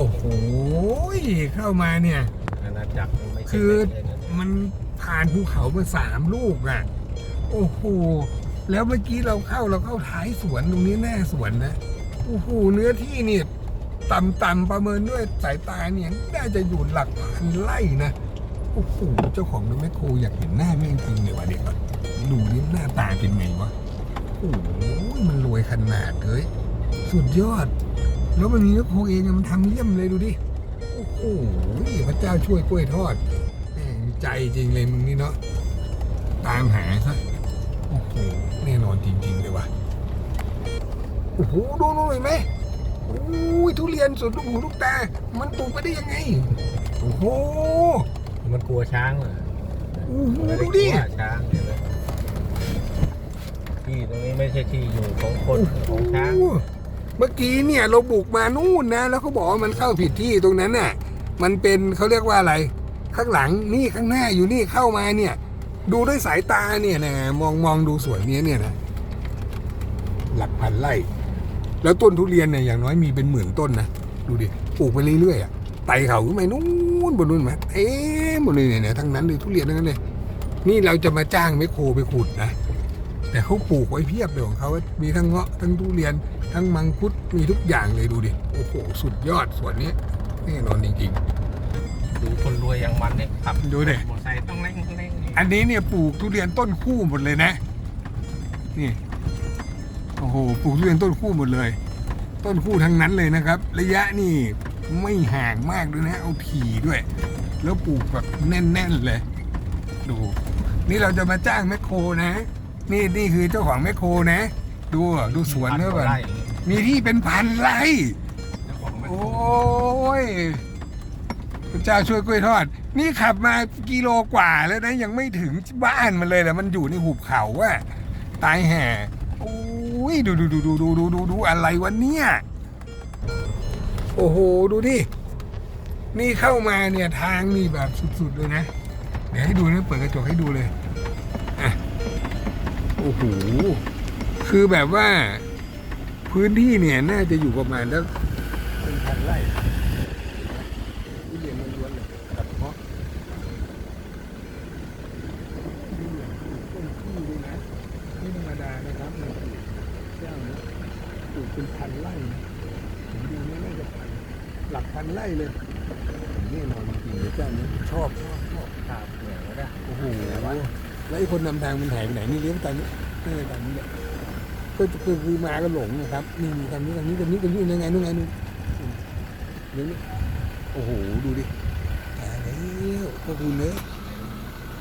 โอ้โหเข้ามาเนี่ย อาณาจักรมันไม่ใช่คือเล็กๆนะมันผ่านภูเขามาสามลูกอะ โอ้โห แล้วเมื่อกี้เราเข้าเราเข้าท้ายสวนตรงนี้แน่สวนนะ โอ้โห เนื้อที่เนี่ยต่ำๆประเมินด้วยสายตาเนี่ยน่าจะอยู่หลักพันไร่นะ โอ้โห เจ้าของรถแมคโครอยากเห็นหน้าแม่งจริงเลยวะเด็กก่อนดูนี่หน้าตาเป็นไงวะ โอ้โห มันรวยขนาดเลย สุดยอด แล้วมันมีแมคโครเองอะมันทำเยี่ยมเลยดูดิ โอ้โหพระเจ้าช่วยกล้วยทอดแม่งใจจริงเลยมึงนี่เนาะตามหาซะโอ้โหแน่นอนจริง ๆ เลยว่ะโอ้โหดูดูเห็นไหมโอ้ยทุเรียนสุดลูกหูลูกตา มันปลูกไปได้ยังไง โอ้โหมันกลัวช้างเหรอโอ้โหมันไม่ได้ดูกลัดิวช้างเห็นไหมที่ตรงนี้ไม่ใช่ที่อยู่ของคนโอ้โหของช้าง เมื่อกี้เนี่ยเราบุกมานู่นนะ แล้วเขาบอกว่ามันเข้าผิดที่ตรงนั้นน่ะ มันเป็นเขาเรียกว่าอะไร ข้างหลังนี่ข้างหน้าอยู่นี่เข้ามาเนี่ย ดูด้วยสายตาเนี่ยนะมองมองดูสวนเนี้ยเนี่ยนะหลักพันไร่แล้วต้นทุเรียนเนี่ยอย่างน้อยมีเป็นหมื่นต้นนะดูดิปลูกไปเรื่อยๆอะไต่เขาขึ้นไปนู่นบนนู่นมาเอ๊ะหมดเลยเนี่ยทั้งนั้นเลยทุเรียนทั้งนั้นเลยนี่เราจะมาจ้างไมโครไปขุดนะ แต่เขาปลูกไว้เพียบเลยของเขามีทั้งเงาะทั้งทุเรียน ทั้งมังคุดมีทุกอย่างเลยดูดิโอ้โหสุดยอดสวนนี้แน่นอนจริง ดูคนรวยอย่างมันเนี่ยขับดูดิ มอเตอร์ไซค์ต้องเร่งต้องเร่งๆอันนี้เนี่ยปลูกทุเรียนต้นคู่หมดเลยนะ นี่ โอ้โห ปลูกทุเรียนต้นคู่หมดเลย ต้นคู่ทั้งนั้นเลยนะครับ ระยะนี่ไม่ห่างมากด้วยนะ เอาถี่ด้วย แล้วปลูกแบบแน่น ๆ เลย ดู นี่เราจะมาจ้างแมคโครนะ นี่นี่คือเจ้าของแมคโครนะ ดูอะดูสวนเนื้อพัก่อนไร่มีที่เป็นพันไร่เจ้าของมันโอ้ยพระเจ้าช่วยกล้วยทอด นี่ขับมากิโลกว่าแล้วนะยังไม่ถึงบ้านมันเลยแต่มันอยู่ในหุบเขาอะตายแห่โอ้ยดูดูดูดูดูดูดูดูอะไรวะเนี่ยโอ้โหดูดินี่เข้ามาเนี่ยทางนี่แบบสุดๆเลยนะ เดี๋ยวให้ดูนะเปิดกระจกให้ดูเลยอะ โอ้โห คือแบบว่าพื้นที่เนี่ยน่าจะอยู่ประมาณแล้วเป็นพันไร่ทุเรียนล้วนๆเลยตัดเพาะทุเรียนต้นที่ด้วยนะไม่ธรรมดานะครับในปลูกเจ้านี้ปลูกเป็นพันไร่ผมดูนี่น่าจะพันหลักพันไร่เลยแน่นอนจริงๆเจ้านี้ชอบชอบชอบครับเนี่ยก็ได้โอ้โห แล้วไอ้คนนำทางมันหายไปไหนนี่เลี้ยงตามนี้นี่ตามนี้แหละก็คือคือมาก็หลงนะครับนี่นี่ตามนี้ตามนี้ตามนี้ตามนี้ยังไงนู่นไงนู่นเดี๋ยวนี้โอ้โหดูดิตายแล้วก็คือเนอะ